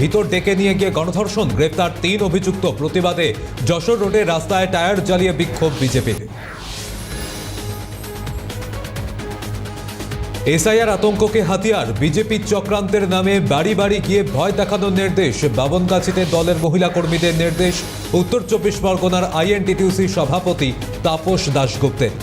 ভিতর ডেকে নিয়ে গিয়ে গণধর্ষণ, গ্রেপ্তার তিন অভিযুক্ত প্রতিবাদে যশোর রোডে রাস্তায় টায়ার জ্বালিয়ে বিক্ষোভ বিজেপির এসআইআর আতঙ্ককে হাতিয়ার, বিজেপি চক্রান্তের নামে বাড়ি বাড়ি গিয়ে ভয় দেখানোর নির্দেশ, বাবনগাছিতে দলের মহিলা কর্মীদের নির্দেশ, উত্তর চব্বিশ পরগনার আইএনটিটিউসি সভাপতি তাপস দাশগুপ্তের।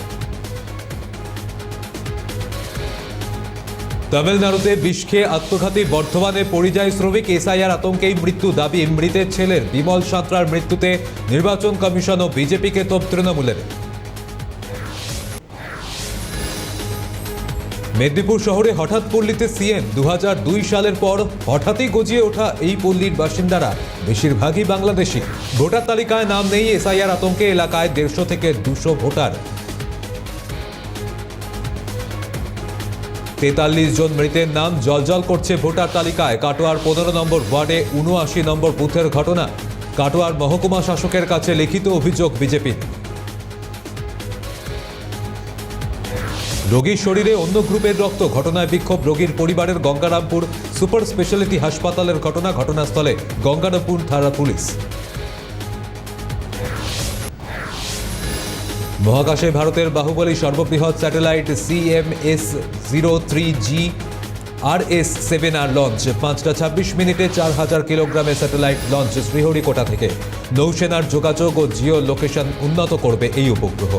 তামিলনাড়ুতে বিষ খেয়ে আত্মঘাতী বর্ধমানে পরিযায়ী শ্রমিক এসআইআর আতঙ্কেই মৃত্যু দাবি মৃতের ছেলের। বিমল সাঁতরার মৃত্যুতে নির্বাচন কমিশন ও বিজেপিকে তোপ তৃণমূলের। মেদিনীপুর শহরে হঠাৎ পল্লীতে সিএম। দু হাজার দুই সালের পর হঠাৎই গজিয়ে ওঠা এই পল্লীর বাসিন্দারা। বেশিরভাগই বাংলাদেশি। ভোটার তালিকায় নাম নেই, এসআইআর আতঙ্কে এলাকায় দেড়শো থেকে দুশো ভোটার। তেতাল্লিশ জন মৃতের নাম জলজল করছে ভোটার তালিকায়। কাটোয়ার পনেরো নম্বর ওয়ার্ডে উনআশি নম্বর বুথের ঘটনা। কাটোয়ার মহকুমা শাসকের কাছে লিখিত অভিযোগ বিজেপির রোগীর শরীরে অন্য গ্রুপের রক্ত। ঘটনায় বিক্ষোভ রোগীর পরিবারের গঙ্গারামপুর সুপার স্পেশালিটি হাসপাতালের ঘটনা ঘটনাস্থলে। গঙ্গারামপুর থানা পুলিশ। মহাকাশে ভারতের বাহুবলী সর্ববৃহৎ satellite CMS zero three G R S seven R launch পাঁচটা ছাব্বিশ মিনিটে চার হাজার কিলোগ্রামের স্যাটেলাইট লঞ্চ শ্রীহরিকোটা থেকে। নৌসেনার যোগাযোগ ও জিও লোকেশন উন্নত করবে এই উপগ্রহ।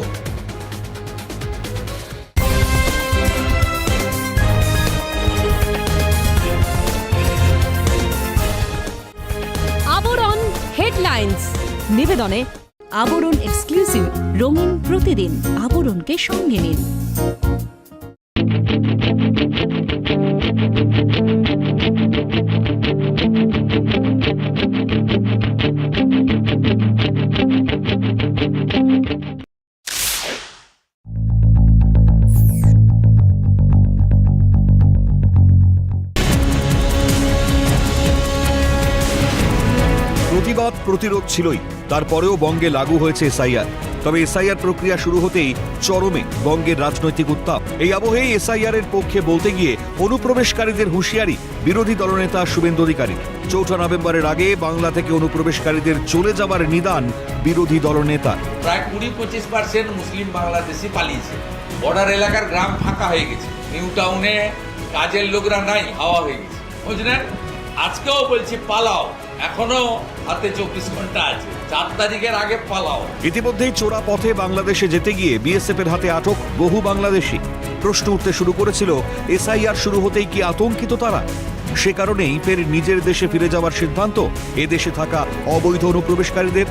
নিবেদনে আবরণ এক্সক্লুসিভ রঙিন প্রতিদিন আবরণকে সঙ্গে নিন। প্রতিরোধ ছিলই, তারপরেও বঙ্গে লাগু হয়েছে এসআইআর। তবে এসআইআর প্রক্রিয়া শুরু হতেই চরমে বঙ্গের রাজনৈতিক উত্তাপ। এই আবহেই এসআইআর এর পক্ষে বলতে গিয়ে অনুপ্রবেশকারীদের হুঁশিয়ারি বিরোধী দলনেতা শুভেন্দু অধিকারী। চৌঠা নভেম্বরের আগে বাংলা থেকে অনুপ্রবেশকারীদের চলে যাবার নিদান বিরোধী দলনেতা। প্রায় কুড়ি পঁচিশ পার্সেন্ট মুসলিম বাংলাদেশি পালিয়েছে। বর্ডার এলাকার গ্রাম ফাঁকা হয়ে গেছে। নিউ টাউনে কাজের লোকরা নাই, হাওয়া হয়ে গেছে। বুঝলেন? আজকেও বলছি পালাও। এখনও হাতে চব্বিশ ঘণ্টা আছে। চার তারিখের আগে পালাও। ইতিমধ্যেই চোরা পথে বাংলাদেশে যেতে গিয়ে বিএসএফ এর হাতে আটক বহু বাংলাদেশি। প্রশ্ন উঠতে শুরু করেছিল, এসআইআর শুরু হতেই কি আতঙ্কিত তারা? সে কারণেই ফের নিজের দেশে ফিরে যাওয়ার সিদ্ধান্ত এ দেশে থাকা অবৈধ অনুপ্রবেশকারীদের।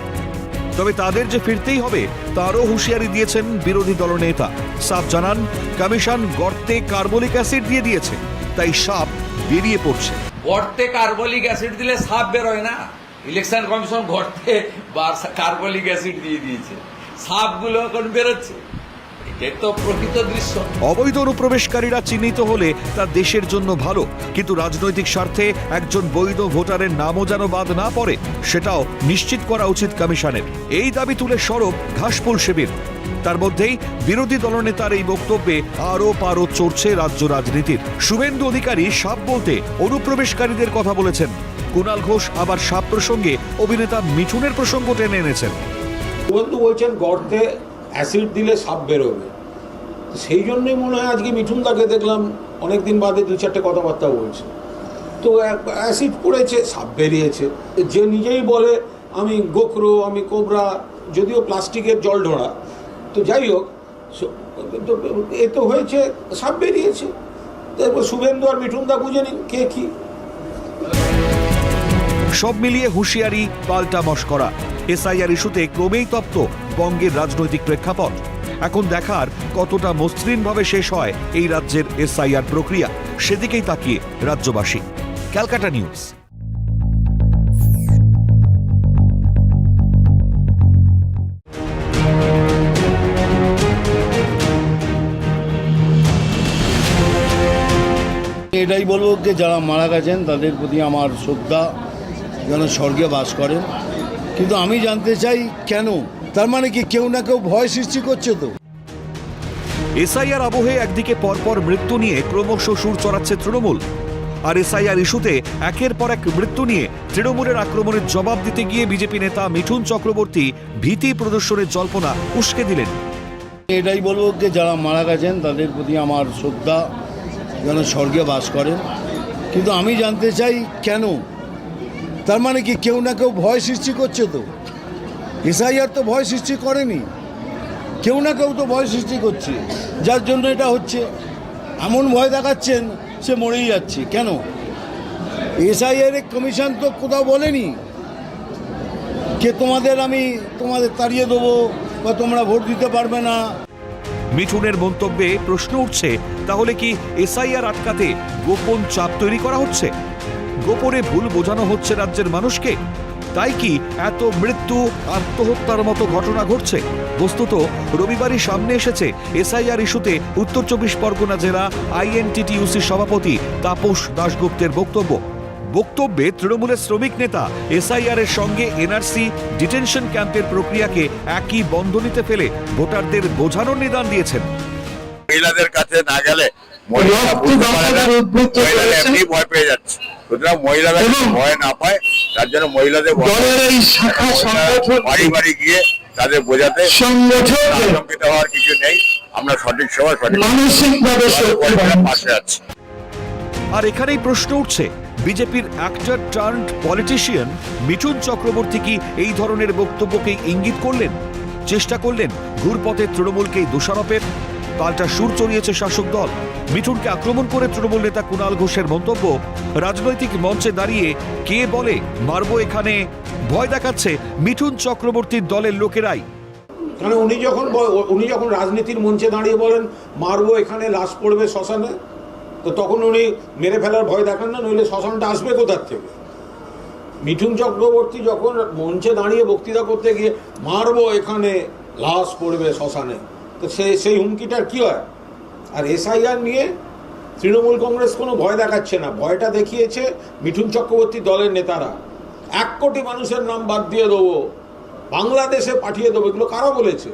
তবে তাদের যে ফিরতেই হবে, তারও হুঁশিয়ারি দিয়েছেন বিরোধী দলনেতা সাপ জানান, কমিশন গর্তে কার্বলিক অ্যাসিড দিয়ে দিয়েছে, তাই সাপ বেরিয়ে পড়ছে। গর্তে কার্বলিক অ্যাসিড দিলে সাপ বেরোয় না? ইলেকশন কমিশন গর্তে কার্বলিক অ্যাসিড দিয়ে দিয়েছে। সাপগুলো এখন বেরোচ্ছে। অবৈধ অনুপ্রবেশকারীরা চিহ্নিত হলে তা দেশের জন্য ভালো, কিন্তু রাজনৈতিক স্বার্থে একজন বৈধ ভোটারের নামও যেন বাদ না পড়ে, সেটাও নিশ্চিত করা উচিত কমিশনের। এই দাবি তুলে সরব ঘাসফুল শিবির। তার মধ্যেই বিরোধী দলনেতার এই বক্তব্যে আরও পারো চড়ছে রাজ্য রাজনীতির। শুভেন্দু অধিকারী সাপ বলতে অনুপ্রবেশকারীদের কথা বলেছেন। কুণাল ঘোষ আবার সাপ প্রসঙ্গে অভিনেতা মিঠুনের প্রসঙ্গ টেনে এনেছেন। বন্ধু বলছেন, গর্তে অ্যাসিড দিলে সাপ বেরোবে। সেই জন্যই মনে হয় আজকে মিঠুন মিঠুনদাকে দেখলাম, অনেকদিন বাদে দু চারটে কথাবার্তা বলছে। তো অ্যাসিড পড়েছে, সাপ বেরিয়েছে। যে নিজেই বলে, আমি গোখরো, আমি কোবরা, যদিও প্লাস্টিকের জল ঢোড়া তো যাই হোক এ তো হয়েছে, সাপ বেরিয়েছে। তারপর শুভেন্দু আর মিঠুনদা বুঝে নিন কে কী। সব মিলিয়ে হুঁশিয়ারি পাল্টা মস্করা এসআইআর ইস্যুতে ক্রমেই তপ্ত বঙ্গের রাজনৈতিক প্রেক্ষাপট। এখন দেখার কতটা মসৃণভাবে শেষ হয় এই রাজ্যের এসআইআর প্রক্রিয়া, সেদিকেই তাকিয়ে রাজ্যবাসী। Calcutta News. এটাই যে যারা মারা গেছেন তাদের প্রতি আমার শ্রদ্ধা যেন স্বর্গে বাস করেন। কিন্তু আমি জানতে চাই কেন? তার মানে কি কেউ না কেউ ভয় সৃষ্টি করছে তো? এসআইআর আবহে একদিকে পরপর মৃত্যু নিয়ে ক্রমশ সুর চড়াচ্ছে তৃণমূল আর এসআইআর ইস্যুতে একের পর এক মৃত্যু নিয়ে তৃণমূলের আক্রমণের জবাব দিতে গিয়ে বিজেপি নেতা মিঠুন চক্রবর্তী ভীতি প্রদর্শনের জল্পনা উস্কে দিলেন। এটাই বলব যে যারা মারা গেছেন তাদের প্রতি আমার শ্রদ্ধা যেন স্বর্গে বাস করেন। কিন্তু আমি জানতে চাই কেন? তার মানে কি কেউ না কেউ ভয় সৃষ্টি করছে তো? এসআইআর তো ভয় সৃষ্টি করেনি। কেউ না কেউ তো ভয় সৃষ্টি করছে। যার জন্য এটা হচ্ছে। এমন ভয় দেখাচ্ছেন, সে মরেই যাচ্ছে। কেন? এসআইআর কমিশন তো কোথাও বলেনি যে তোমাদের আমি তোমাদের তাড়িয়ে দেবো বা তোমরা ভোট দিতে পারবে না। মিঠুনের মন্তব্যে প্রশ্ন উঠছে, তাহলে কি এসআইআর আটকাতে গোপন চাপ তৈরি করা হচ্ছে? গোপনে ভুল বোঝানো হচ্ছে রাজ্যের মানুষকে? তাই কি এত মৃত্যু, আত্মহত্যার মতো ঘটনা ঘটছে? বস্তুত, রবিবারই সামনে এসেছে এসআইআর ইস্যুতে উত্তর চব্বিশ পরগনা জেলা আইএনটিটিউসি সভাপতি তাপস দাশগুপ্তের বক্তব্য। বক্তব্যে তৃণমূলের শ্রমিক নেতা এসআইআর এর সঙ্গে এনআরসি ডিটেনশন ক্যাম্পের প্রক্রিয়াকে একই বন্ধনীতে ফেলে ভোটারদের বোঝানোর নিদান দিয়েছেন। মহিলাদের কাছে না গেলে ভয় পেয়ে যাচ্ছে। সুতরাং মহিলারা ভয় না পায় তার জন্য মহিলাদের বাড়ি বাড়ি গিয়ে তাদের বোঝাতে হওয়ার কিছু নেই। আমরা সঠিক সময় সঠিক মানসিকভাবে পাশে আছি। আর এখানেই প্রশ্ন উঠছে বিজেপির actor turned politician Mithun Chakraborty কি এই ধরনের বক্তব্যকেই ইঙ্গিত করলেন, চেষ্টা করলেন ঘুরপথে তৃণমূলকেই দোষারোপের। পাল্টা সুর চড়িয়েছে শাসক দল। মিঠুনকে আক্রমণ করে তৃণমূল নেতা কুণাল ঘোষের মন্তব্য, রাজনৈতিক মঞ্চে দাঁড়িয়ে কে বলে মারবো এখানে, ভয় দেখাচ্ছে মিঠুন চক্রবর্তীর দলের লোকেরাই। কারণ উনি যখন উনি যখন রাজনীতির মঞ্চে দাঁড়িয়ে বলেন, মারবো এখানে, লাশ পড়বে শ্মশানে তো তখন উনি মেরে ফেলার ভয় দেখান না, নইলে শ্মশানটা আসবে কোথার থেকে? মিঠুন চক্রবর্তী যখন মঞ্চে দাঁড়িয়ে বক্তৃতা করতে গিয়ে, মারবো এখানে, লাশ পড়বে শ্মশানে। তো সে, সেই হুমকিটার কী হয়? আর এসআইআর নিয়ে তৃণমূল কংগ্রেস কোনো ভয় দেখাচ্ছে না। ভয়টা দেখিয়েছে মিঠুন চক্রবর্তী দলের নেতারা। এক কোটি মানুষের নাম বাদ দিয়ে দেবো, বাংলাদেশে পাঠিয়ে দেবো, এগুলো কারা বলেছে?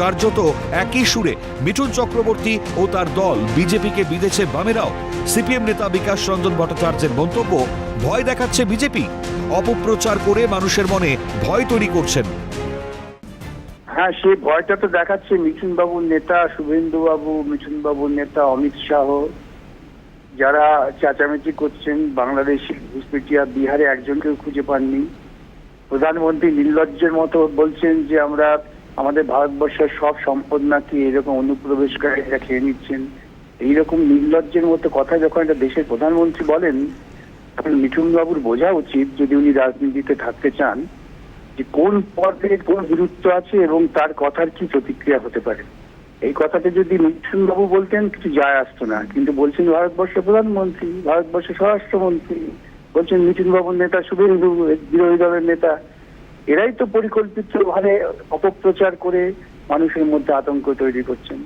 কার্যত একই সুরে মিঠুন চক্রবর্তী ও তার দল বিজেপিকে বিদেছে বামেরাও। সিপিএম নেতা বিকাশ রঞ্জন ভট্টাচার্যের মন্তব্য, ভয় দেখাচ্ছে বিজেপি। অপপ্রচার করে মানুষের মনে ভয় তৈরি করছেন। হ্যাঁ সেই ভয়টা তো দেখাচ্ছে মিঠুন বাবুর নেতা শুভেন্দু বাবু মিঠুন বাবুর নেতা অমিত শাহ। যারা চেঁচামেচি করছেন বাংলাদেশি ঘুষপেটিয়া বিহারে, একজনকেও খুঁজে পাননি। প্রধানমন্ত্রী নির্লজ্জের মতো বলছেন যে আমরা আমাদের ভারতবর্ষের সব সম্পদ নাকি এরকম অনুপ্রবেশকারীরা খেয়ে নিচ্ছেন। এইরকম নির্লজ্জের মতো কথা যখন একটা দেশের প্রধানমন্ত্রী বলেন, তখন মিঠুন বাবুর বোঝা উচিত যদি উনি রাজনীতিতে থাকতে চান যে কোন পদের কোন গুরুত্ব আছে এবং তার কথার কি প্রতিক্রিয়া হতে পারে। এই কথাটা যদি মিঠুন বাবু বলতেন, কিছু যায় আসতো না। কিন্তু বলছেন ভারতবর্ষের প্রধানমন্ত্রী, ভারতবর্ষের স্বরাষ্ট্রমন্ত্রী, বলছেন মিঠুন বাবুর নেতা শুভেন্দু বিরোধী দলের নেতা এরাই তো পরিকল্পিত ভাবে অপপ্রচার করে মানুষের মধ্যে আতঙ্ক তৈরি করছেন।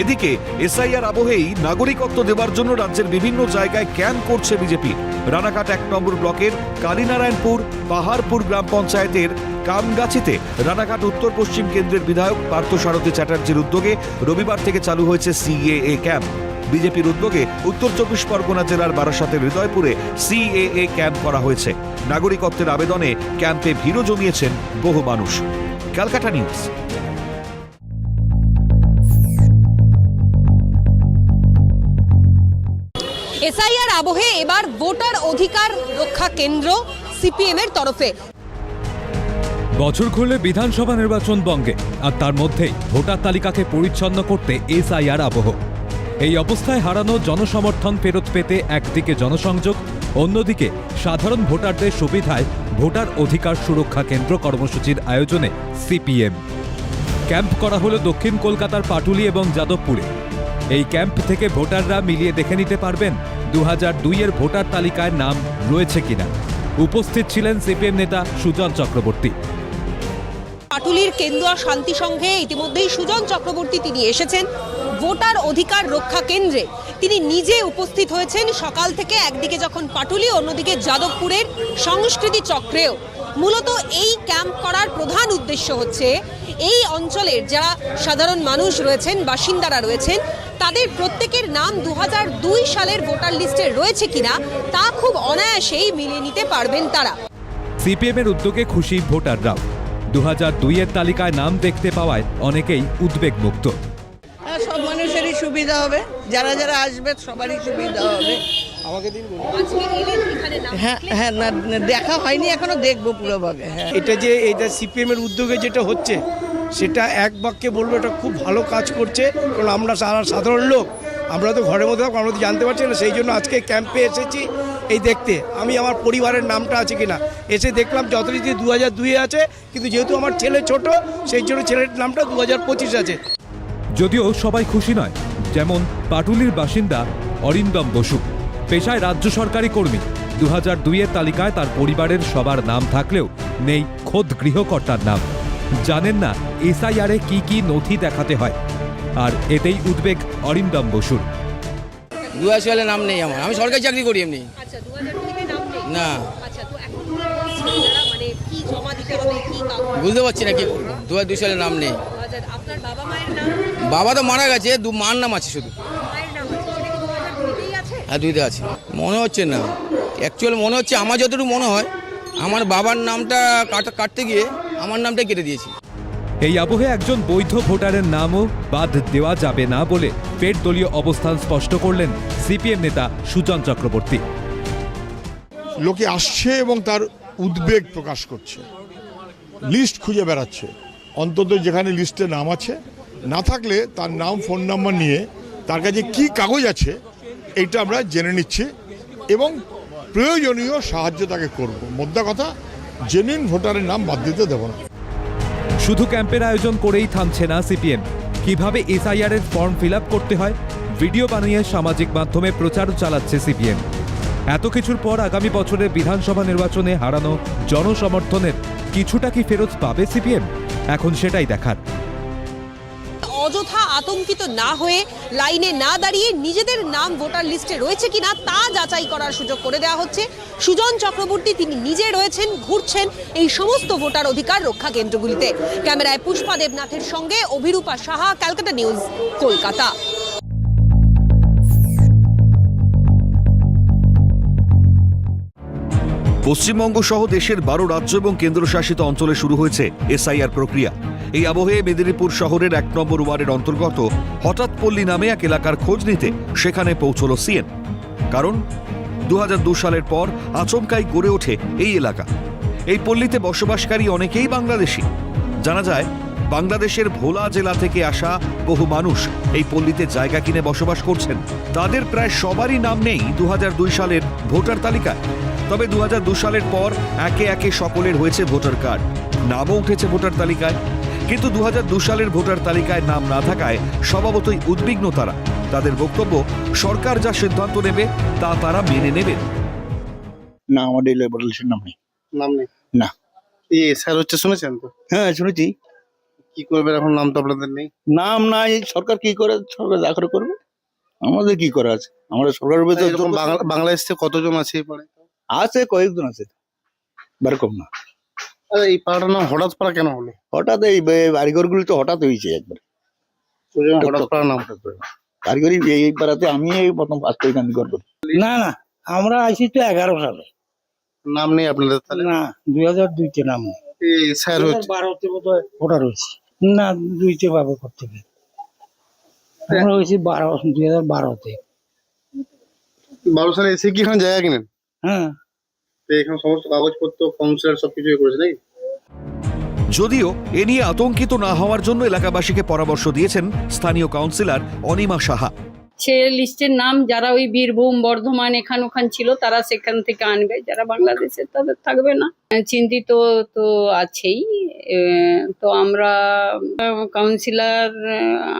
এদিকে এসআইআর আবহেই নাগরিকত্ব দেওয়ার জন্য রাজ্যের বিভিন্ন জায়গায় ক্যাম্প করছে বিজেপি। রানাঘাট এক নম্বর ব্লকের কালীনারায়ণপুর, পাহাড়পুর গ্রাম পঞ্চায়েতের কামগাছিতে রানাঘাট উত্তর পশ্চিম কেন্দ্রের বিধায়ক পার্থ পার্থসারথী চ্যাটার্জির উদ্যোগে রবিবার থেকে চালু হয়েছে সিএএ ক্যাম্প। বিজেপির উদ্যোগে উত্তর চব্বিশ পরগনা জেলার বারাসাতের হৃদয়পুরে সিএএ ক্যাম্প করা হয়েছে। নাগরিকত্বের আবেদনে ক্যাম্পে ভিড়ও জমিয়েছেন বহু মানুষ। ক্যালকাটা নিউজ। এসআইআর আবহে এবার ভোটার অধিকার রক্ষা কেন্দ্র সিপিএম এর তরফে। বছর খুললে বিধানসভা নির্বাচন বঙ্গে আর তার মধ্যেই ভোটার তালিকাকে পরিচ্ছন্ন করতে এসআইআর আবহ। এই অবস্থায় হারানো জনসমর্থন ফেরত পেতে একদিকে জনসংযোগ, অন্যদিকে সাধারণ ভোটারদের সুবিধায় ভোটার অধিকার সুরক্ষা কেন্দ্র কর্মসূচির আয়োজনে সিপিএম। ক্যাম্প করা হলো দক্ষিণ কলকাতার পাটুলি এবং যাদবপুরে। এই ক্যাম্প থেকে ভোটাররা মিলিয়ে দেখে নিতে পারবেন দু হাজার দুইয়ের ভোটার তালিকায় নাম রয়েছে কিনা। উপস্থিত ছিলেন সিপিএম নেতা সুজন চক্রবর্তী। পাটুলির কেন্দুয়া শান্তি সংঘে ইতিমধ্যেই সুজন চক্রবর্তী তিনি এসেছেন। ভোটার অধিকার রক্ষা কেন্দ্রে। তিনি নিজে উপস্থিত হয়েছেন সকাল থেকে একদিকে যখন পাটুলি, অন্যদিকে যাদবপুরের সংস্কৃতি চক্রেও। মূলত এই ক্যাম্প করার প্রধান উদ্দেশ্য হচ্ছে, এই অঞ্চলের যারা সাধারণ মানুষ রয়েছেন, বাসিন্দারা রয়েছেন, তাদের প্রত্যেকের নাম দু হাজার দুই সালের ভোটার লিস্টে রয়েছে কিনা, তা খুব অনায়াসেই মিলিয়ে নিতে পারবেন তারা। সিপিএম এর উদ্যোগে খুশি ভোটাররাও। দু হাজার দুইয়ের তালিকায় নাম দেখতে পাওয়ায় অনেকেই উদ্বেগ সুবিধা হবে? যারা যারা আসবে সবারই সুবিধা হবে। হ্যাঁ হ্যাঁ না দেখা হয়নি এখনও দেখব পুরোভাবে হ্যাঁ। এটা যে এটা সিপিএম এর উদ্যোগে যেটা হচ্ছে সেটা এক বাক্যে বলব এটা খুব ভালো কাজ করছে কারণ আমরা সারা সাধারণ লোক আমরা তো ঘরের মধ্যে থাকব, আমরা তো জানতে পারছি না সেই জন্য আজকে ক্যাম্পে এসেছি এই দেখতে। আমি আমার পরিবারের নামটা আছে কিনা এসে দেখলাম যত যথারীতি দু হাজার দুইয়ে আছে কিন্তু যেহেতু আমার ছেলে ছোট সেই জন্য ছেলের নামটা দু হাজার পঁচিশ আছে। যদিও সবাই খুশি নয় যেমন পাটুলির বাসিন্দা অরিন্দম বসু পেশায় রাজ্য সরকারি কর্মী। দু হাজার দুইয়ের তালিকায় তার পরিবারের সবার নাম থাকলেও নেই খোদ গৃহকর্তার নাম। জানেন না এসআইআরে কি কি নথি দেখাতে হয়। আর এতেই উদ্বেগ অরিন্দম বসুর। দু সালে নাম নেই আমার। আমি সরকারি চাকরি করি এমনি। আচ্ছা হাজার না। আচ্ছা? মানে কি জমা দিতে হবে কি কাগজ? বুঝতে পারছি না কি দু হাজার সালে নাম নেই। আপনার বাবা মায়ের নাম? বাবা তো মারা গেছে দু মার নাম আছে শুধু। হ্যাঁ দুইতে আছে। মনে হচ্ছে না। অ্যাকচুয়ালি মনে হচ্ছে আমার যতটুকু মনে হয় আমার বাবার নামটা কাটা কাটতে গিয়ে আমার নামটা কেটে দিয়েছি। এই আবহে একজন বৈধ ভোটারের নামও বাদ দেওয়া যাবে না বলে ফের দলীয় অবস্থান স্পষ্ট করলেন সিপিএম নেতা সুজন চক্রবর্তী। লোকে আসছে এবং তার উদ্বেগ প্রকাশ করছে। লিস্ট খুঁজে বেড়াচ্ছে। অন্তত যেখানে লিস্টে নাম আছে না থাকলে তার নাম, ফোন নাম্বার নিয়ে তার কাছে কি কাগজ আছে এইটা আমরা জেনে নিচ্ছি এবং প্রয়োজনীয় সাহায্য তাকে করব। মোদ্দা কথা, জেনুইন ভোটারের নাম বাদ দিতে দেবো না। শুধু ক্যাম্পের আয়োজন করেই থামছে না সিপিএম। কীভাবে এসআইআর এর ফর্ম ফিল করতে হয়, ভিডিও বানিয়ে সামাজিক মাধ্যমে প্রচার চালাচ্ছে সিপিএম। এত কিছুর পর আগামী বছরের বিধানসভা নির্বাচনে হারানো জনসমর্থনের কিছুটা কি ফেরত পাবে সিপিএম? এখন সেটাই দেখার। অযথা আতঙ্কিত না হয়ে লাইনে না দাঁড়িয়ে নিজেদের নাম ভোটার লিস্টে রয়েছে কিনা তা যাচাই করার সুযোগ করে দেওয়া হচ্ছে। সুজন চক্রবর্তী, তিনি নিজে রয়েছেন, ঘুরছেন এই সমস্ত ভোটার অধিকার রক্ষা কেন্দ্রগুলিতে। ক্যামেরায় পুষ্পা দেবনাথের সঙ্গে অভিরূপা সাহা, ক্যালকাটা নিউজ, কলকাতা। পশ্চিমবঙ্গ সহ দেশের বারো রাজ্য এবং কেন্দ্রশাসিত অঞ্চলে শুরু হয়েছে এসআইআর প্রক্রিয়া। এই আবহে মেদিনীপুর শহরের এক নম্বর ওয়ার্ডের অন্তর্গত হঠাৎ পল্লী নামে এক এলাকার খোঁজ নিতে সেখানে পৌঁছল সিএন। কারণ দু সালের পর আচমকাই গড়ে ওঠে এই এলাকা। এই পল্লীতে বসবাসকারী অনেকেই বাংলাদেশি। জানা যায়, বাংলাদেশের ভোলা জেলা থেকে আসা বহু মানুষ এই পল্লীতে জায়গা কিনে বসবাস করছেন। তাদের প্রায় সবারই নাম নেই দু হাজার দুই সালের ভোটার তালিকায়। তবে দু সালের পর একে একে সকলের হয়েছে ভোটার কার্ড। নামও উঠেছে ভোটার তালিকায়। কিন্তু দু সালের ভোটার তালিকায় নাম না থাকায় স্বভাবতই উদ্বিগ্ন তারা। তাদের বক্তব্য সরকার যা সিদ্ধান্ত নেবে তা তারা মেনে নেবে। না আমাদের লেবার লিস্টের নাম নেই। নাম নেই? না। এই স্যার হচ্ছে শুনেছেন তো? হ্যাঁ শুনেছি। কি করবেন এখন? নাম তো আপনাদের নেই। নাম নাই। সরকার কি করে? সরকার যা করে করবে। আমাদের কি করা আছে? আমরা সরকারের বাংলাদেশ থেকে কতজন আছে এই পাড়ায় আছে কয়েকজন আছে। এরকম না। এই নাম হঠাৎ পাড়া কেন হলো হঠাৎ এই বে- বাড়িঘরগুলি তো হঠাৎ হয়েছে একবার। ওই হঠাৎ পাড়া নাম হঠাৎ এই পাড়াতে আমি এই প্রথম এখানে না না আমরা আইছি তো এগারো সালে। নাম নেই আপনাদের তাহলে? না দুই হাজার দুইতে নাম এই স্যার হচ্ছে। বারোতে বোধ হয় ভোটার হয়েছে। না দুইতে পাবে করতে আমরা হয়েছি বারো দুই হাজার বারোতে। বারো সালে এসে কি এখানে জায়গা কিনেন? হ্যাঁ। তো এখানে সমস্ত কাগজপত্র কাউন্সিলর সবকিছু ইয়ে করেছে নাকি? যদিও এ নিয়ে আতঙ্কিত না হওয়ার জন্য এলাকাবাসীকে পরামর্শ দিয়েছেন স্থানীয় কাউন্সিলর অনিমা সাহা। সে লিস্টের নাম, যারা ওই বীরভূম, বর্ধমান এখান ওখান ছিল, তারা সেখান থেকে আনবে। যারা বাংলাদেশের তাদের থাকবে না। চিন্তিত তো আছেই। তো আমরা কাউন্সিলার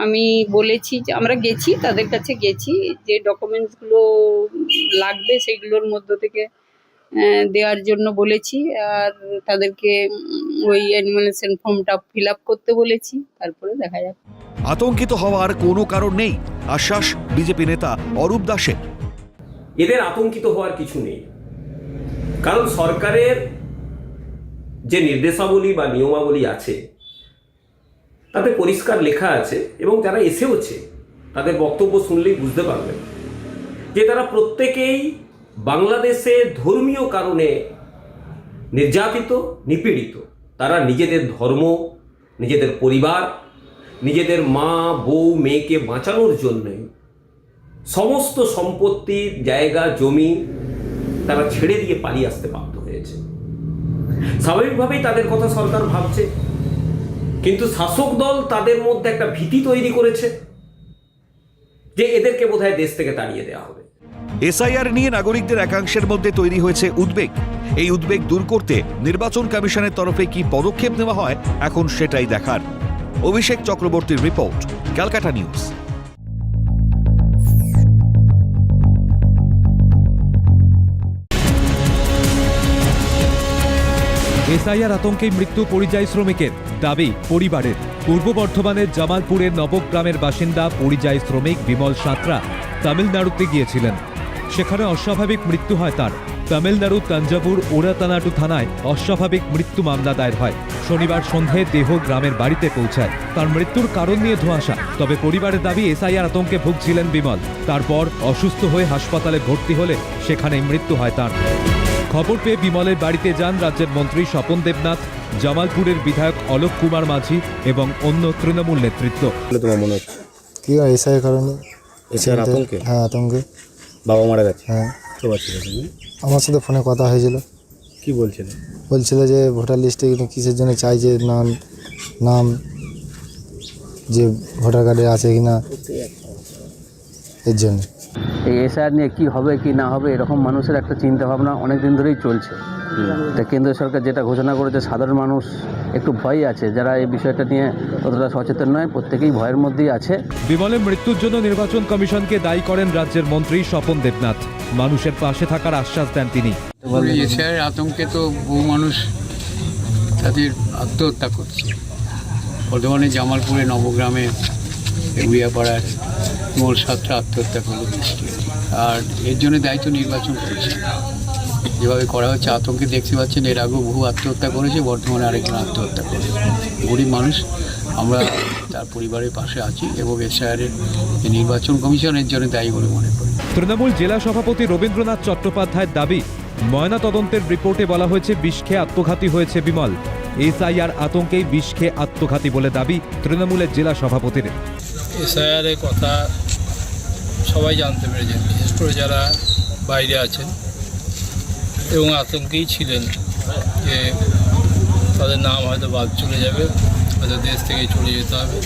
আমি বলেছি যে, আমরা গেছি, তাদের কাছে গেছি, যে ডকুমেন্টসগুলো লাগবে সেগুলোর মধ্য থেকে দেওয়ার জন্য বলেছি। আর তাদেরকে ওই অ্যানিমেলেশন ফর্মটা ফিল আপ করতে বলেছি। তারপরে দেখা যাক। আতঙ্কিত হওয়ার কোনো কারণ নেই। আশ্বাস বিজেপি নেতা অরূপ দাসের। এদের আতঙ্কিত হওয়ার কিছু নেই। কারণ সরকারের যে নির্দেশাবলী বা নিয়মাবলী আছে, তাতে পরিষ্কার লেখা আছে এবং যারা এসেওছে। তাদের বক্তব্য শুনলেই বুঝতে পারবেন যে তারা প্রত্যেকেই বাংলাদেশে ধর্মীয় কারণে নির্যাতিত, নিপীড়িত। তারা নিজেদের ধর্ম, নিজেদের পরিবার নিজেদের মা, বউ, মেয়েকে বাঁচানোর জন্যই সমস্ত সম্পত্তির জায়গা, জমি তারা ছেড়ে দিয়ে পালিয়ে আসতে বাধ্য হয়েছে। স্বাভাবিকভাবেই তাদের কথা সরকার ভাবছে। কিন্তু শাসক দল তাদের মধ্যে একটা ভীতি তৈরি করেছে যে এদেরকে বোধহয় দেশ থেকে তাড়িয়ে দেওয়া হবে। এসআইআর নিয়ে নাগরিকদের একাংশের মধ্যে তৈরি হয়েছে উদ্বেগ। এই উদ্বেগ দূর করতে নির্বাচন কমিশনের তরফে কি পদক্ষেপ নেওয়া হয়, এখন সেটাই দেখার। অভিষেক চক্রবর্তীর রিপোর্ট, ক্যালকাটা নিউজ। এসআইআর আতঙ্কে মৃত্যু পরিযায়ী শ্রমিকের দাবি পরিবারের। পূর্ব বর্ধমানের জামালপুরের নবগ্রামের বাসিন্দা পরিযায়ী শ্রমিক বিমল সাঁতরা তামিলনাড়ুতে গিয়েছিলেন। সেখানে অস্বাভাবিক মৃত্যু হয় তার। তামিলনাড়ু তাঞ্জাবুর ওরাতানাটু থানায় অস্বাভাবিক মৃত্যু মামলা দায়ের হয়। শনিবার সন্ধে দেহ গ্রামের বাড়িতে পৌঁছায়। তার মৃত্যুর কারণ নিয়ে ধোঁয়াশা তবে পরিবারের দাবি এসআইআর আতঙ্কে ভুগছিলেন বিমল। তারপর অসুস্থ হয়ে হাসপাতালে ভর্তি হলে সেখানেই মৃত্যু হয় তার। খবর পেয়ে বিমলের বাড়িতে যান রাজ্যের মন্ত্রী স্বপন দেবনাথ জামালপুরের বিধায়ক অলোক কুমার মাঝি এবং অন্য তৃণমূল নেতৃত্ব। তোমার মনে হচ্ছে? কি হয় এসআই কারণে? এসআইআর আতঙ্কে? হ্যাঁ আতঙ্কে। বাবা মারা গেছে? হ্যাঁ। আমার সাথে ফোনে কথা হয়েছিল। কি বলছিল? বলছিল যে ভোটার লিস্টে কিন্তু কিসের জন্য চাই যে নাম নাম যে ভোটার কার্ডে আছে কি না এর জন্য। এই এসআর নিয়ে কি হবে কি না হবে এরকম মানুষের একটা চিন্তা ভাবনা অনেক দিন ধরেই চলছে। তা কেন্দ্র সরকার যেটা ঘোষণা করেছে সাধারণ মানুষ একটু ভয় আছে। যারা এই বিষয়টা নিয়ে অতটা সচেতন নয় প্রত্যেকেই ভয়ের মধ্যেই আছে। বিমলের মৃত্যুর জন্য নির্বাচন কমিশনকে দায়ী করেন রাজ্যের মন্ত্রী স্বপন দেবনাথ। মানুষের পাশে থাকার আশ্বাস দেন তিনি। আতঙ্কে তো বহু মানুষ তাদের আত্মহত্যা করছে। বর্ধমানে জামালপুরে নবগ্রামে উড়িয়াপাড়ার মোল সাতটা আত্মহত্যা করল। আর এর জন্য দায়িত্ব নির্বাচন করেছে যেভাবে করা হচ্ছে আতঙ্কে দেখতে পাচ্ছেন এর আগেও বহু আত্মহত্যা করেছে বর্তমানে আরেকজন আত্মহত্যা করেছে। গরিব মানুষ আমরা তার পরিবারের পাশে আছি এবং এসআইআরের নির্বাচন কমিশনের জন্য দায়ী বলে মনে করি। তৃণমূল জেলা সভাপতি রবীন্দ্রনাথ চট্টোপাধ্যায়ের দাবি ময়না তদন্তের রিপোর্টে বলা হয়েছে বিষ খেয়ে আত্মঘাতী হয়েছে বিমল। এসআইআর আতঙ্কেই বিষ খেয়ে আত্মঘাতী বলে দাবি তৃণমূলের জেলা সভাপতির। এসআইআরের কথা সবাই জানতে পেরেছেন বিশেষ করে যারা বাইরে আছেন। এবং আতঙ্কেই ছিলেন যে তাদের নাম হয়তো বাদ চলে যাবে হয়তো দেশ থেকে চলে যেতে হবে।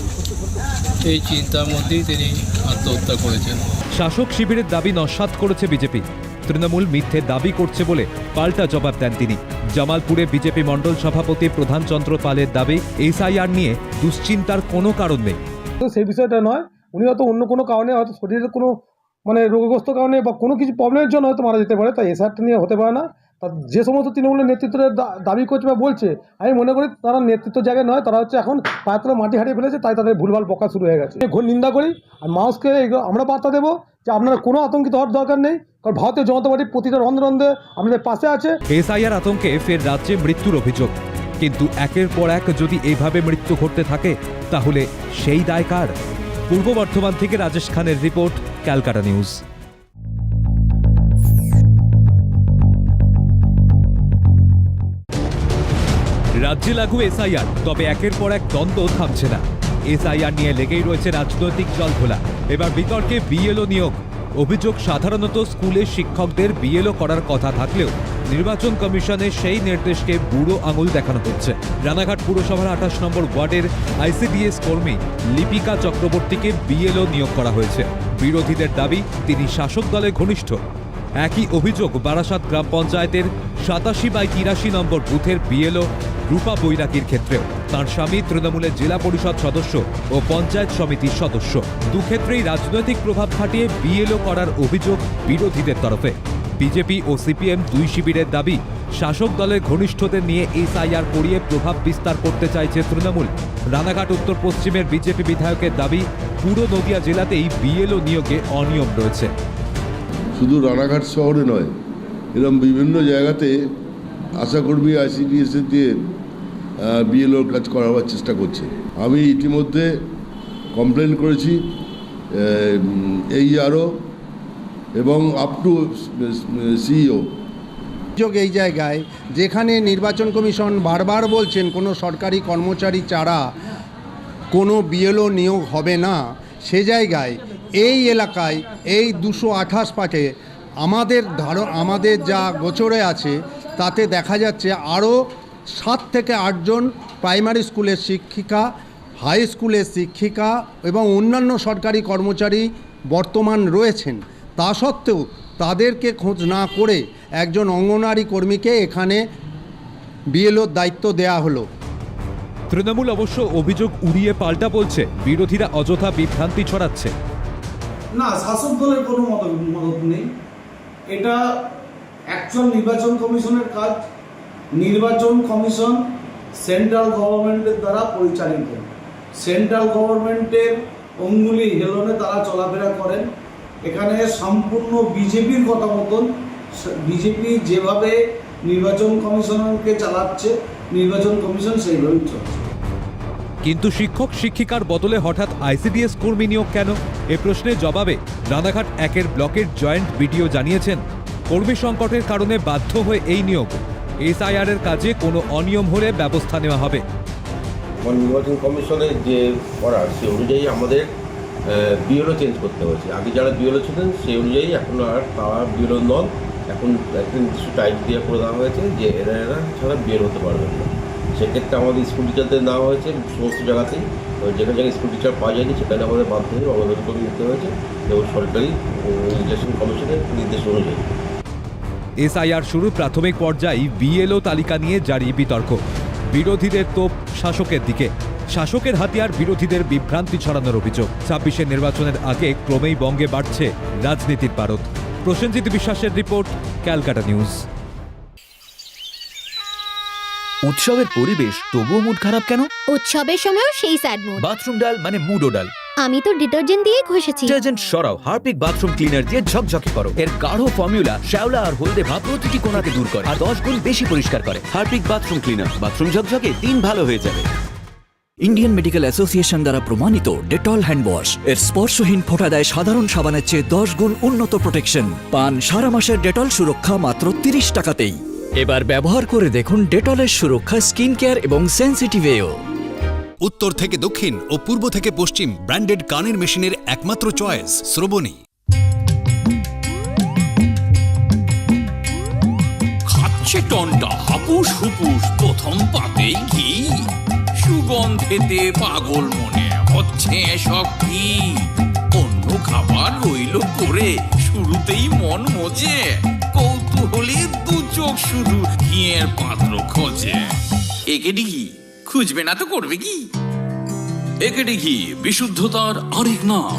এই চিন্তার মধ্যেই তিনি আত্মহত্যা করেছেন। শাসক শিবিরের দাবি নস্বাত করেছে বিজেপি। তৃণমূল মিথ্যে দাবি করছে বলে পাল্টা জবাব দেন তিনি। জামালপুরে বিজেপি মণ্ডল সভাপতি প্রধান চন্দ্র পালের দাবি এসআইআর নিয়ে দুশ্চিন্তার কোনো কারণ নেই। তো সেই বিষয়টা নয়। উনি হয়তো অন্য কোনো কারণে হয়তো শরীরের কোনো মানে রোগগ্রস্ত কারণে বা কোনো কিছু প্রবলেমের জন্য হয়তো মারা যেতে পারে, তাই এসআরটা নিয়ে হতে পারে না। তা যে সমস্ত তৃণমূলের নেতৃত্বের দাবি করছে বা বলছে, আমি মনে করি তারা নেতৃত্ব জায়গায় নয়, তারা হচ্ছে এখন পায়ের মাটি হারিয়ে ফেলেছে, তাই তাদের ভুলভাল বকা শুরু হয়ে গেছে। ঘোর নিন্দা করি, আর মানুষকে আমরা বার্তা দেবো যে আপনারা কোনো আতঙ্কিত হওয়ার দরকার নেই, কারণ ভারতীয় জনতা পার্টি প্রতিটা রন্ধে রন্ধে আমাদের পাশে আছে। এসআইআর আতঙ্কে ফের রাজ্যে মৃত্যুর অভিযোগ। কিন্তু একের পর এক যদি এইভাবে মৃত্যু ঘটতে থাকে, তাহলে সেই দায় কার? পূর্ব বর্ধমান থেকে রাজেশ খানের রিপোর্ট, ক্যালকাটা নিউজ। রাজ্যে লাগু এসআইআর, তবে একের পর এক দ্বন্দ্ব থামছে না। এসআইআর নিয়ে লেগেই রয়েছে রাজনৈতিক জলঘোলা। এবার বিতর্কে বিএলও নিয়োগ। অভিযোগ সাধারণত স্কুলে শিক্ষকদের বিএলও করার কথা থাকলেও নির্বাচন কমিশনের সেই নির্দেশকে বুড়ো আঙুল দেখানো হচ্ছে। রানাঘাট পুরসভার আঠাশ নম্বর ওয়ার্ডের আইসিডিএস কর্মী লিপিকা চক্রবর্তীকে বিএলও নিয়োগ করা হয়েছে। বিরোধীদের দাবি, তিনি শাসক দলের ঘনিষ্ঠ। একই অভিযোগ বারাসাত গ্রাম পঞ্চায়েতের সাতাশি বাই তিরাশি নম্বর বুথের বিএলও রূপা বৈরাগীর ক্ষেত্রেও। তার স্বামী তৃণমূলের জেলা পরিষদ সদস্য ও পঞ্চায়েত সমিতির সদস্য। দুক্ষেত্রেই রাজনৈতিক প্রভাব খাটিয়ে বিএলও করার অভিযোগ বিরোধীদের তরফে। বিজেপি ও সিপিএম দুই শিবিরের দাবি, শাসক দলের ঘনিষ্ঠদের নিয়ে এসআইআর করিয়ে প্রভাব বিস্তার করতে চাইছে তৃণমূল। রানাঘাট উত্তর পশ্চিমের বিজেপি বিধায়কের দাবি, পুরো নদিয়া জেলাতেই বিএলও নিয়োগে অনিয়ম রয়েছে। শুধু রানাঘাট শহরে নয় এরকম বিভিন্ন জায়গাতে আশাকর্মী আইসিডিএসের দিয়ে বিএলওর কাজ করাবার চেষ্টা করছে। আমি ইতিমধ্যে কমপ্লেন করেছি এই আরও এবং আপ টু সিইও এই জায়গায়, যেখানে নির্বাচন কমিশন বারবার বলছেন, কোনো সরকারি কর্মচারী ছাড়া কোনো বিএলও নিয়োগ হবে না। সে জায়গায়, এই এলাকায়, এই দুশো আঠাশ পাটে আমাদের ধারো আমাদের যা গোচরে আছে তাতে দেখা যাচ্ছে আরও সাত থেকে আটজন প্রাইমারি স্কুলের শিক্ষিকা হাই স্কুলের শিক্ষিকা এবং অন্যান্য সরকারি কর্মচারী বর্তমান রয়েছেন। তা সত্ত্বেও তাদেরকে খোঁজ না করে একজন অঙ্গনওয়াড়ি কর্মীকে এখানে বিএলওর দায়িত্ব দেয়া হলো। তৃণমূল অবশ্য অভিযোগ উড়িয়ে পাল্টা বলছে বিরোধীরা অযথা বিভ্রান্তি ছড়াচ্ছে। না শাসক দলের কোনো মদত নেই। এটা অ্যাকচুয়াল নির্বাচন কমিশনের কাজ। নির্বাচন কমিশন সেন্ট্রাল গভর্নমেন্টের দ্বারা পরিচালিত। সেন্ট্রাল গভর্নমেন্টের অঙ্গুলি হেলনে তারা চলাফেরা করেন। এখানে সম্পূর্ণ বিজেপির কথা মতন বিজেপি যেভাবে নির্বাচন কমিশনকে চালাচ্ছে, নির্বাচন কমিশন সেইভাবেই চলছে। কিন্তু শিক্ষক শিক্ষিকার বদলে হঠাৎ আইসিডিএস কর্মী নিয়োগ কেন? এ প্রশ্নের জবাবে রানাঘাট একের ব্লকের জয়েন্ট বিডিও জানিয়েছেন, কর্মী সংকটের কারণে বাধ্য হয়ে এই নিয়োগ। এসআইআর এর কাজে কোনো অনিয়ম হলে ব্যবস্থা নেওয়া হবে। নির্বাচন কমিশনের যে করার, সে অনুযায়ী আমাদের বিএলও চেঞ্জ করতে হয়েছে। আগে যারা বিএলও ছিলেন, সেই অনুযায়ী এখন আর তারা বিএলও নন। এখন একটা নির্দিষ্ট টাইপ দিয়ে করে দেওয়া হয়েছে যে এরা এরা ছাড়া বিএল হতে পারবেন না। সেক্ষেত্রে আমাদের স্কুল টিচারদের নেওয়া হয়েছে সমস্ত জায়গাতেই যেখানে জায়গায় স্কুল টিচার পাওয়া যায়নি, সেখানে আমাদের বাধ্য হয়ে করে নিতে হয়েছে এবং সরকারি নির্বাচন কমিশনের নির্দেশ অনুযায়ী। এসআইআর শুরু প্রাথমিক পর্যায়ে বিএলও তালিকা নিয়ে জারি বিতর্ক। বিরোধীদের তোপ শাসকের দিকে। শাসকের হাতিয়ার বিরোধীদের বিভ্রান্তি ছড়ানোর অভিযোগ। ছাব্বিশের নির্বাচনের আগে ক্রমেই বঙ্গে বাড়ছে রাজনীতির পারদ। প্রসেনজিৎ বিশ্বাসের রিপোর্ট, ক্যালকাটা নিউজ। উৎসবের পরিবেশ তবুও মুড খারাপ কেন? উৎসবের সময়ও সেই স্যাড মুড বাথরুম ডাল মানে মুডো ডাল। আমি তো ডিটারজেন্ট দিয়ে ঘষেছি। ডিটারজেন্ট সরাও হারপিক বাথরুম ক্লিনার দিয়ে ঝকঝকে করো। এর গাঢ় ফর্মুলা শ্যাওলা আর হলদে ভাব প্রতিটি কোণাকে দূর করে আর দশ গুণ বেশি পরিষ্কার করে। হারপিক বাথরুম ক্লিনার বাথরুম ঝকঝকে দিন ভালো হয়ে যাবে। ইন্ডিয়ান মেডিকেল অ্যাসোসিয়েশন দ্বারা প্রমাণিত ডেটল হ্যান্ড ওয়াশ এর স্পর্শহীন ফোঁটা দেয় সাধারণ সাবানের চেয়ে দশ গুণ উন্নত প্রোটেকশন পান সারা মাসের ডেটল সুরক্ষা মাত্র তিরিশ টাকাতেই। এবার ব্যবহার করে দেখুন ডেটলের সুরক্ষা স্কিন কেয়ার এবং সেন্সিটিভেও উত্তর থেকে দক্ষিণ ও পূর্ব থেকে পশ্চিম ব্র্যান্ডেড কানের মেশিনের একমাত্র চয়েস শ্রবণী। খাচ্ছে টনটা হাপুস হুপুস প্রথম পাতেই ঘি। সুগন্ধেতে পাগল মনে হচ্ছে সব কি অন্য খাবার রইল করে শুরুতেই মন মজে কৌতূহলী দু চোখ শুধু ঘিয়ের পাত্র খোঁজে। একে ঘি খুঁজবে না তো করবে কি? একে ঘি বিশুদ্ধতার আরেক নাম।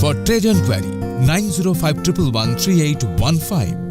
For trade enquiry nine zero five triple one three eight one 905113815.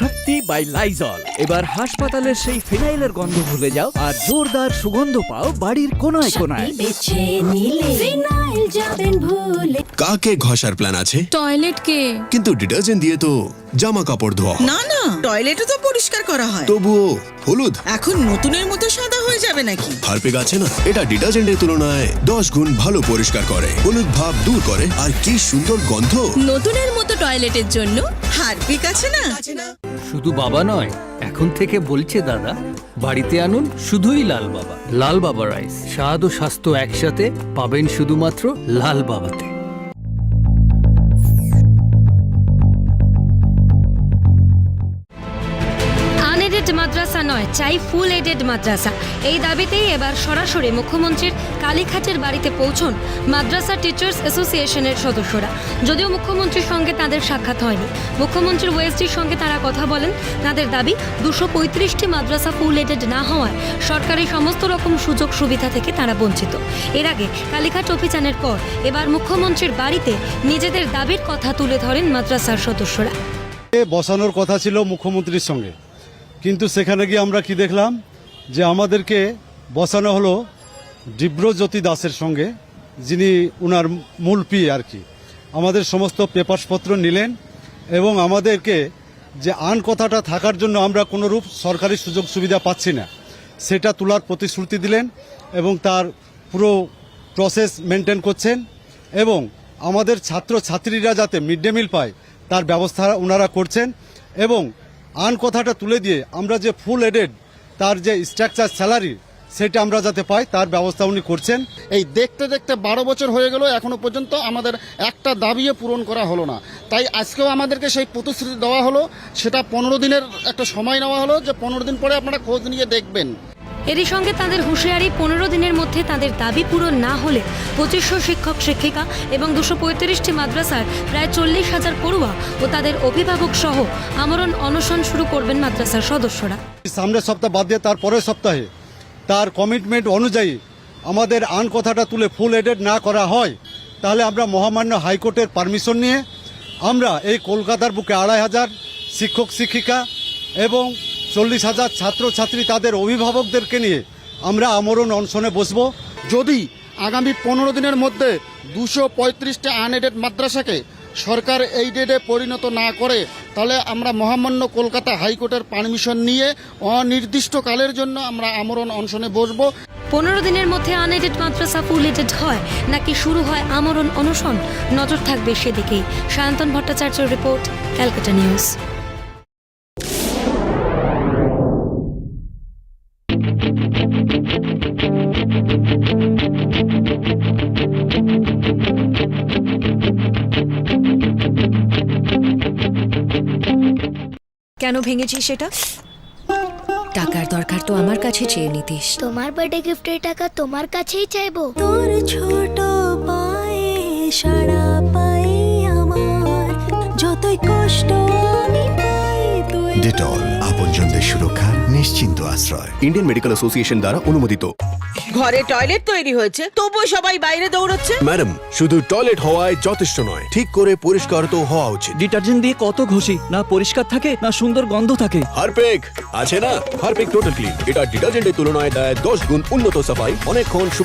Shakti by Lysol এবার হাসপাতালের সেই ফিনাইলের গন্ধ ভুলে যাও আর জোরদার সুগন্ধ পাও বাড়ির কোনায় কোনায়। বেছে নিলে ফিনাইল যাবেন ভুলে। কাকে ঘষার প্ল্যান আছে? টয়লেট কে। কিন্তু ডিটারজেন্ট দিয়ে তো জামা কাপড় ধোয়া হয়। না না টয়লেটও তো পরিষ্কার করা হয়। তবুও হলুদ? এখন নতুনের মতো সাদা হয়ে যাবে নাকি? হারপিক আছে না? এটা ডিটারজেন্টের তুলনায় দশ গুণ ভালো পরিষ্কার করে। হলুদ ভাব দূর করে। আর কি সুন্দর গন্ধ। নতুনের মতো টয়লেটের জন্য হারপিক আছে না? শুধু বাবা নয় এখন থেকে বলছে দাদা বাড়িতে আনুন শুধুই লাল বাবা। লাল বাবা রাইস স্বাদ ও স্বাস্থ্য একসাথে পাবেন শুধুমাত্র লাল বাবাতে। চাই ফুল এডেড মাদ্রাসা। এই দাবিতেই এবার সরাসরি মুখ্যমন্ত্রীর কালীঘাটের বাড়িতে পৌঁছন মাদ্রাসা টিচার্স অ্যাসোসিয়েশনের সদস্যরা। যদিও মুখ্যমন্ত্রীর সঙ্গে তাদের সাক্ষাৎ হয়নি। মুখ্যমন্ত্রীর ওয়েস্টির সঙ্গে তারা কথা বলেন, তাদের দাবি দুশো পঁয়ত্রিশটি মাদ্রাসা ফুল এডেড না হওয়ায় সরকারি সমস্ত রকম সুযোগ সুবিধা থেকে তারা বঞ্চিত। এর আগে কালীঘাট অভিযানের পর এবার মুখ্যমন্ত্রীর বাড়িতে নিজেদের দাবির কথা তুলে ধরেন মাদ্রাসার সদস্যরা। বসানোর কথা ছিল মুখ্যমন্ত্রীর সঙ্গে। কিন্তু সেখানে গিয়ে আমরা কি দেখলাম? যে আমাদেরকে বসানো হলো ডিব্রজ্যোতি দাসের সঙ্গে, যিনি উনার মূল পি আর কি। আমাদের সমস্ত পেপারসপত্র নিলেন এবং আমাদেরকে যে আন কথাটা থাকার জন্য আমরা কোনোরূপ সরকারি সুযোগ সুবিধা পাচ্ছি না, সেটা তোলার প্রতিশ্রুতি দিলেন এবং তার পুরো প্রসেস মেনটেন করছেন এবং আমাদের ছাত্র ছাত্রীরা যাতে মিড ডে মিল পায়, তার ব্যবস্থা ওনারা করছেন এবং আন কথাটা তুলে দিয়ে আমরা যে ফুল এডেড তার যে স্ট্রাকচার স্যালারি সেটা আমরা যাতে পাই, তার ব্যবস্থা উনি করছেন। এই দেখতে দেখতে বারো বছর হয়ে গেল, এখনও পর্যন্ত আমাদের একটা দাবিও পূরণ করা হলো না। তাই আজকেও আমাদেরকে সেই প্রতিশ্রুতি দেওয়া হলো, সেটা পনেরো দিনের একটা সময় নেওয়া হলো, যে পনেরো দিন পরে আপনারা খোঁজ নিয়ে দেখবেন। এরই সঙ্গে তাদের হুঁশিয়ারি পনেরো দিনের মধ্যে তাদের দাবি পূরণ না হলে পঁচিশশো শিক্ষক, শিক্ষিকা এবং দুশো পঁয়ত্রিশটি মাদ্রাসার প্রায় চল্লিশ হাজার পড়ুয়া ও তাদের অভিভাবক সহ আমরণ অনশন শুরু করবেন মাদ্রাসার সদস্যরা। সামনের সপ্তাহ বাদ দিয়ে তার পরের সপ্তাহে তার কমিটমেন্ট অনুযায়ী আমাদের আন কথাটা তুলে ফুল এডেড না করা হয়, তাহলে আমরা মহামান্য হাইকোর্টের পারমিশন নিয়ে আমরা এই কলকাতার বুকে আড়াই হাজার শিক্ষক, শিক্ষিকা এবং চল্লিশ হাজার ছাত্রছাত্রী তাদের অভিভাবকদেরকে নিয়ে আমরা আমরণ অনশনে বসবো। যদি আগামী পনেরো দিনের মধ্যে দুশো পঁয়ত্রিশটা আনএডেড মাদ্রাসাকে সরকার এই এইডেডে পরিণত না করে, তাহলে আমরা মহামান্য কলকাতা হাইকোর্টের পারমিশন নিয়ে অনির্দিষ্টকালের জন্য আমরা আমরণ অনশনে বসবো। পনেরো দিনের মধ্যে আনএডেড মাদ্রাসা ফুল হয়, নাকি শুরু হয় আমরণ অনশন? নজর থাকবে সেদিকেই। সায়ন্তন ভট্টাচার্যের রিপোর্ট, ক্যালকাটা নিউজ। কেন ভেঙেছিস সেটা? টাকার দরকার তো আমার কাছে চেয়ে নিতিস। তোমার বার্থডে গিফটের টাকা তোমার কাছেই চাইব। তোর ছোট পায়ে সারা পায়ে আমার। যতই কষ্ট আমি পাই তুই ডেটল আপনজনদের সুরক্ষা নিশ্চিন্ত আশ্রয়। ইন্ডিয়ান মেডিকেল অ্যাসোসিয়েশন দ্বারা অনুমোদিত। ঘরে টয়লেট তৈরি হয়েছে তবুও সবাই বাইরে দৌড়চ্ছে? ম্যাডাম শুধু টয়লেট হওয়ায় যথেষ্ট নয় ঠিক করে পরিষ্কার তো হওয়া উচিত। ডিটারজেন্ট দিয়ে কত ঘষি? না পরিষ্কার থাকে না সুন্দর গন্ধ থাকে। হারপেক আছে না? হারপেক টোটাল। ক্লিন এটা ডিটারজেন্টের তুলনায় দেয় দশ গুণ উন্নত সাফাই অনেকক্ষণ